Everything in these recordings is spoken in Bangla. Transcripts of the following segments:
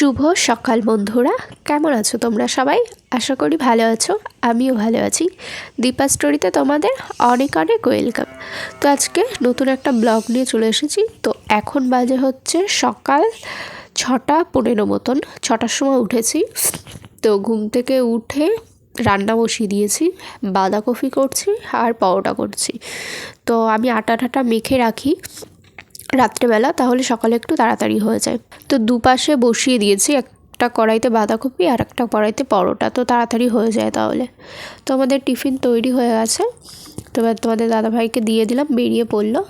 শুভ সকাল বন্ধুরা। কেমন আছো তোমরা সবাই? আশা করি ভালো আছো, আমিও ভালো আছি। দীপা স্টোরিতে তোমাদের অনেক অনেক ওয়েলকাম। তো আজকে নতুন একটা ব্লগ নিয়ে চলে এসেছি। তো এখন বাজে হচ্ছে সকাল ছটা পনেরো মতন। ছটার সময় উঠেছি। তো ঘুম থেকে উঠে রান্না বসিয়ে দিয়েছি, বাঁধাকপি করছি আর পরোটা করছি। তো আমি আটা ঠাটা মেখে রাখি। রাত্রেবেলা, তাহলে সকালে একটু তাড়াতাড়ি হয়ে যায়। তো দুপাশে বসিয়ে দিয়েছি, একটা কড়াইতে বাঁধাকপি আর একটা কড়াইতে পরোটা, তো তাড়াতাড়ি হয়ে যায় তাহলে। তো আমাদের টিফিন তৈরি হয়ে গেছে। তো এবার তোমাদের দাদাভাইকে দিয়ে দিলাম, বেরিয়ে পড়ল।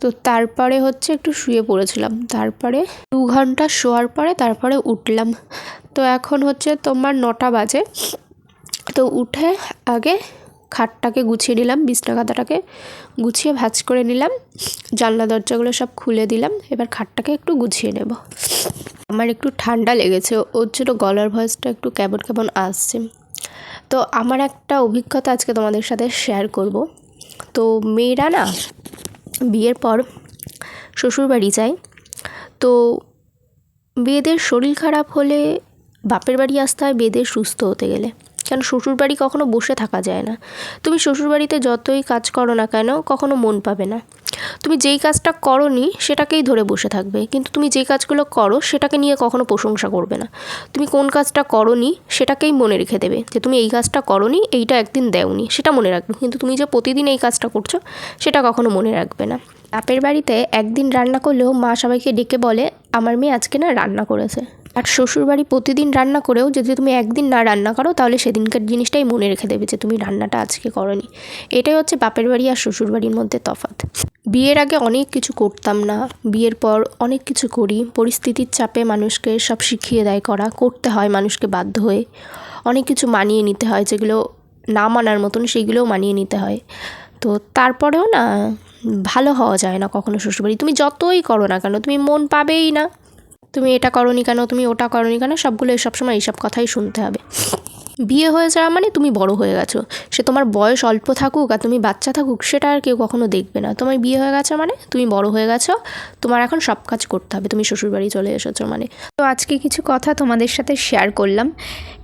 তো তারপরে হচ্ছে একটু শুয়ে পড়েছিলাম। তারপরে দু ঘণ্টা শোয়ার পরে তারপরে উঠলাম। তো এখন হচ্ছে তোমার নটা বাজে। তো উঠে আগে খাটটাকে গুছিয়ে নিলাম, বিছনা কাঁথাটাকে গুছিয়ে ভাঁজ করে নিলাম, জানলা দরজাগুলো সব খুলে দিলাম, এবার খাটটাকে একটু গুছিয়ে নেব। আমার একটু ঠান্ডা লেগেছে, ওর জন্য গলার ভয়েসটা একটু কেমন কেমন আসছে। তো আমার একটা অভিজ্ঞতা আজকে তোমাদের সাথে শেয়ার করব। তো মেয়েরা না, বিয়ের পর শ্বশুরবাড়ি যায়, তো মেয়েদের শরীর খারাপ হলে বাপের বাড়ি আসতে হয়, মেয়েদের সুস্থ হতে গেলে। কেন শ্বশুরবাড়ি কখনো বসে থাকা যায় না? তুমি শ্বশুরবাড়িতে যতই কাজ করো না কেন, কখনো মন পাবে না। তুমি যেই কাজটা করনি, সেটাকেই ধরে বসে থাকবে। কিন্তু তুমি যেই কাজগুলো করো, সেটাকে নিয়ে কখনো প্রশংসা করবে না। তুমি কোন কাজটা করনি, সেটাকেই মনে রেখে দেবে যে, তুমি এই কাজটা করনি, এইটা একদিন দেওনি। সেটা মনে রাখবে। কিন্তু তুমি যে প্রতিদিন এই কাজটা করছ, সেটা কখনো মনে রাখবে না। বাপের বাড়িতে একদিন রান্না করলেও মা সবাইকে ডেকে বলে, আমার মেয়ে আজকে না রান্না করেছে। আর শ্বশুরবাড়ি প্রতিদিন রান্না করেও যদি তুমি একদিন না রান্না করো, তাহলে সেদিনকার জিনিসটাই মনে রেখে দেবে যে তুমি রান্নাটা আজকে করনি। এটাই হচ্ছে বাপের বাড়ি আর শ্বশুরবাড়ির মধ্যে তফাৎ। বিয়ের আগে অনেক কিছু করতাম না। বিয়ের পর অনেক কিছু করি। পরিস্থিতির চাপে মানুষকে সব শিখিয়ে দেয় করা। করতে হয় মানুষকে বাধ্য হয়ে। অনেক কিছু মানিয়ে নিতে হয়, যেগুলো না মানার মতন সেইগুলোও মানিয়ে নিতে হয়। তো তারপরেও না, ভালো হওয়া যায় না কখনো শ্বশুরবাড়ি। তুমি যতই করো না কেন, তুমি মন পাবেই না। তুমি এটা করনি কেন? তুমি ওটা করনি কেন? সবগুলো সবসময় এইসব কথাই শুনতে হবে। বিয়ে হয়ে যাওয়া মানে তুমি বড় হয়ে গেছো। সে তোমার বয়স অল্প থাকুক আর তুমি বাচ্চা থাকুক, সেটা আর কেউ কখনো দেখবে না। তোমার বিয়ে হয়ে গেছে মানে তুমি বড় হয়ে গেছো, তোমার এখন সব কাজ করতে হবে, তুমি শ্বশুরবাড়ি চলে এসেছ মানে। তো আজকে কিছু কথা তোমাদের সাথে শেয়ার করলাম।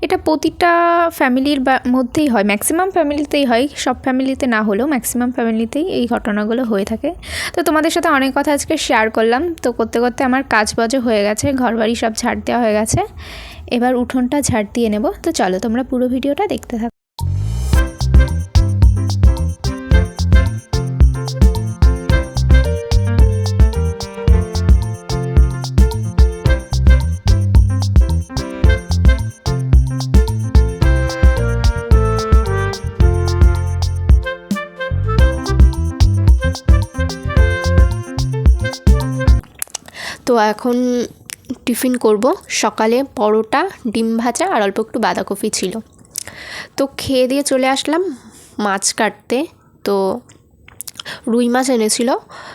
এটা প্রতিটা ফ্যামিলির মধ্যেই হয় ম্যাক্সিমাম ফ্যামিলিতেই হয়, সব ফ্যামিলিতে না হলেও ম্যাক্সিমাম ফ্যামিলিতেই এই ঘটনাগুলো হয়ে থাকে। তো তোমাদের সাথে অনেক কথা আজকে শেয়ার করলাম। তো করতে করতে আমার কাজ বাজও হয়ে গেছে ঘর বাড়ি সব ছাড় দেওয়া হয়ে গেছে। এবার উঠোনটা ঝাড় দিয়ে নেব। তো চলো তোমরা পুরো ভিডিওটা দেখতে থাকো। তো এখন টিফিন করব। সকালে পরোটা, ডিম ভাজা আর অল্প একটু বাঁধাকপি ছিল। তো খেয়ে দিয়ে চলে আসলাম মাছ কাটতে। তো রুই মাছ এনেছিল।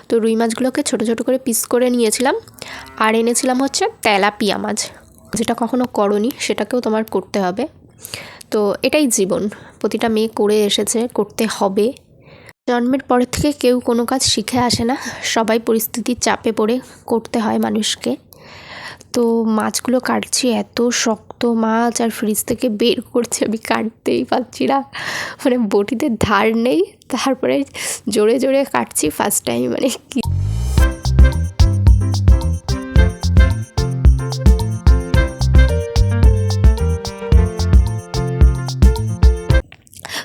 তো রুই মাছগুলোকে ছোটো ছোটো করে পিস করে নিয়েছিলাম। আর এনেছিলাম হচ্ছে তেলাপিয়া মাছ। যেটা কখনো করনি, সেটাকেও তোমার করতে হবে। তো এটাই জীবন। প্রতিটা মেয়ে করে এসেছে, করতে হবে। জন্মের পরের থেকে কেউ কোনো কাজ শিখে আসে না। সবাই পরিস্থিতির চাপে পড়ে করতে হয় মানুষকে। তো মাছগুলো কাটছি, এত শক্ত মাছ আর ফ্রিজ থেকে বের করছি আমি, কাটতেই পারছি না। মানে বটিতে ধার নেই, তারপরে জোরে জোরে কাটছি ফার্স্ট টাইম মানে কি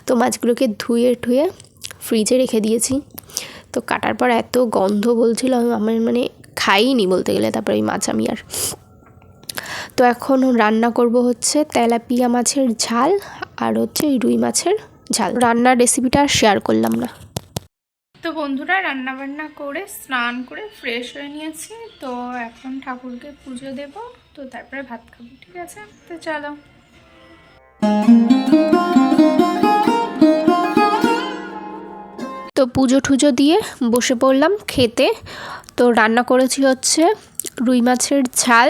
তো মাছগুলোকে ধুয়ে টুয়ে ফ্রিজে রেখে দিয়েছি। তো কাটার পর এত গন্ধ বলছিল আমি আমার মানে খাইনি বলতে গেলে তারপরে ওই মাছ আমি আর। তো এখন রান্না করব হচ্ছে তেলাপিয়া মাছের ঝাল আর হচ্ছে রুই মাছের ঝাল। রান্নার রেসিপিটা শেয়ার করলাম না। তো বন্ধুরা রান্না বান্না করে স্নান করে ফ্রেশ হয়ে নিয়েছি। তো এখন ঠাকুরকে পুজো দেব। তো তারপরে ভাত খাব ঠিক আছে? তো চলো। তো পুজো টুজো দিয়ে বসে পড়লাম খেতে। তো রান্না করেছি হচ্ছে রুই মাছের ঝাল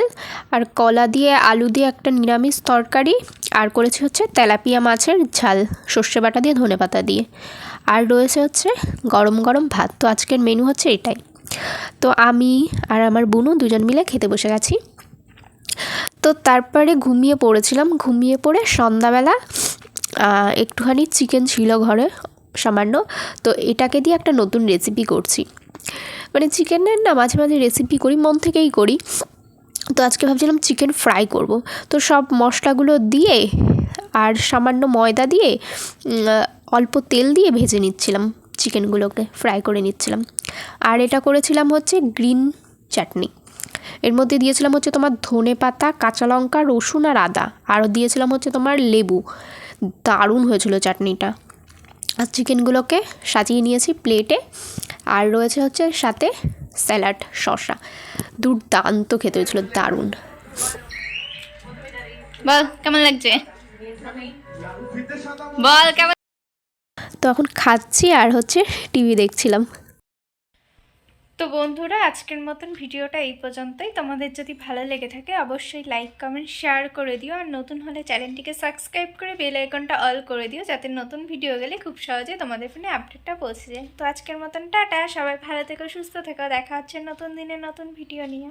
আর কলা দিয়ে আলু দিয়ে একটা নিরামিষ তরকারি আর করেছি হচ্ছে তেলাপিয়া মাছের ঝাল, সর্ষে বাটা দিয়ে ধনে পাতা দিয়ে। আর রয়েছে হচ্ছে গরম গরম ভাত, তো আজকের মেনু হচ্ছে এটাই। তো আমি আর আমার বোনও দুজন মিলে খেতে বসে গেছি। তো তারপরে ঘুমিয়ে পড়েছিলাম, ঘুমিয়ে পড়ে সন্ধ্যাবেলা একটুখানি চিকেন ছিল ঘরে সামান্য, তো এটাকে দিয়ে একটা নতুন রেসিপি করছি। মানে চিকেনের না মাঝে মাঝে রেসিপি করি, মন থেকেই করি। তো আজকে ভাবছিলাম চিকেন ফ্রাই করব। তো সব মশলাগুলো দিয়ে আর সামান্য ময়দা দিয়ে অল্প তেল দিয়ে ভেজে নিচ্ছিলাম, চিকেনগুলোকে ফ্রাই করে নিচ্ছিলাম। আর এটা করেছিলাম হচ্ছে গ্রিন চাটনি এর মধ্যে দিয়েছিলাম হচ্ছে তোমার ধনে পাতা, কাঁচা লঙ্কা, রসুন আর আদা। আরও দিয়েছিলাম হচ্ছে তোমার লেবু। দারুণ হয়েছিল চাটনিটা আর চিকেনগুলোকে সাজিয়ে নিয়েছি প্লেটে। আর রয়েছে হচ্ছে সাথে স্যালাড শসা। দুর্দান্ত খেতে হয়েছিল দারুণ। বল কেমন লাগছে? বল কেমন তো এখন খাচ্ছি আর হচ্ছে টিভি দেখছিলাম। তো বন্ধুরা, আজকের মতন ভিডিওটা এই পর্যন্তই। তোমাদের যদি ভালো লেগে থাকে, অবশ্যই লাইক কমেন্ট শেয়ার করে দিও। আর নতুন হলে চ্যানেলটিকে সাবস্ক্রাইব করে বেল আইকনটা অল করে দিও, যাতে নতুন ভিডিও গেলে খুব সহজে তোমাদের ফোনে আপডেটটা পৌঁছে যায়। তো আজকের মতন টাটা, সবাই ভালো থেকো, সুস্থ থেকো। দেখা হচ্ছে নতুন দিনে নতুন ভিডিও নিয়ে।